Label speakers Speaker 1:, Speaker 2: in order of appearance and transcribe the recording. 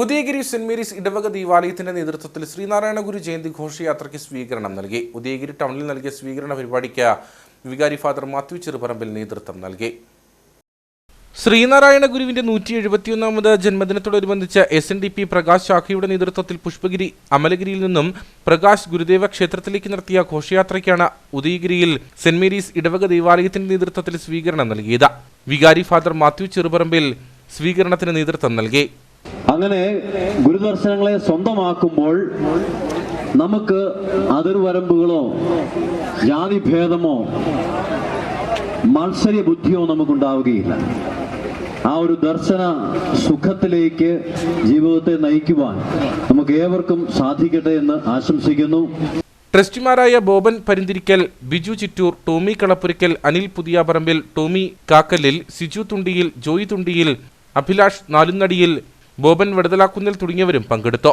Speaker 1: Udayagiri saint Mary's ഇടവക ദേവാലയത്തിന്റെ നേതൃത്വത്തിൽ ശ്രീനാരായണ ഗുരു ജയന്തി ഘോഷയാത്രയ്ക്ക് സ്വീകരണം നൽകി. ഉദയഗിരി ടൗണിൽ നൽകിയ സ്വീകരണ പരിപാടിക്ക് വികാരി ഫാദർ മാത്യു ചെറുപറമ്പിൽ നേതൃത്വം നൽകി. ശ്രീനാരായണ ഗുരുവിന്റെ നൂറ്റി എഴുപത്തിയൊന്നാമത് ജന്മദിനത്തോടനുബന്ധിച്ച് S N D P Prakash ശാഖയുടെ നേതൃത്വത്തിൽ പുഷ്പഗിരി അമലഗിരിയിൽ നിന്നും പ്രകാശ് ഗുരുദേവ ക്ഷേത്രത്തിലേക്ക് നടത്തിയ ഘോഷയാത്രയ്ക്കാണ് ഉദയഗിരിയിൽ സെന്റ് മേരീസ് ഇടവക ദേവാലയത്തിന്റെ നേതൃത്വത്തിൽ സ്വീകരണം നൽകിയത്. വികാരി ഫാദർ മാത്യു ചെറുപറമ്പിൽ സ്വീകരണത്തിന് നേതൃത്വം നൽകി.
Speaker 2: അങ്ങനെ ഗുരുദർശനങ്ങളെ സ്വന്തമാക്കുമ്പോൾ നമുക്ക് അതിർവരമ്പുകളോ ജാതിഭേദമോ മത്സര ബുദ്ധിയോ നമുക്കുണ്ടാവുകയില്ല. ആ ഒരു ദർശന സുഖത്തിലേക്ക് ജീവിതത്തെ നയിക്കുവാൻ നമുക്ക് ഏവർക്കും സാധിക്കട്ടെ എന്ന് ആശംസിക്കുന്നു.
Speaker 1: ട്രസ്റ്റിമാരായ ബോബൻ പരിന്തിരിക്കൽ ബിജു ചിറ്റൂർ ടോമി കളപ്പുരിക്കൽ അനിൽ പുതിയാപറമ്പിൽ ടോമി കാക്കലിൽ സിജു തുണ്ടിയിൽ ജോയി തുണ്ടിയിൽ അഭിലാഷ് നാലുന്നടിയിൽ ബോബൻ വെടുതലാക്കുന്നിൽ തുടങ്ങിയവരും പങ്കെടുത്തു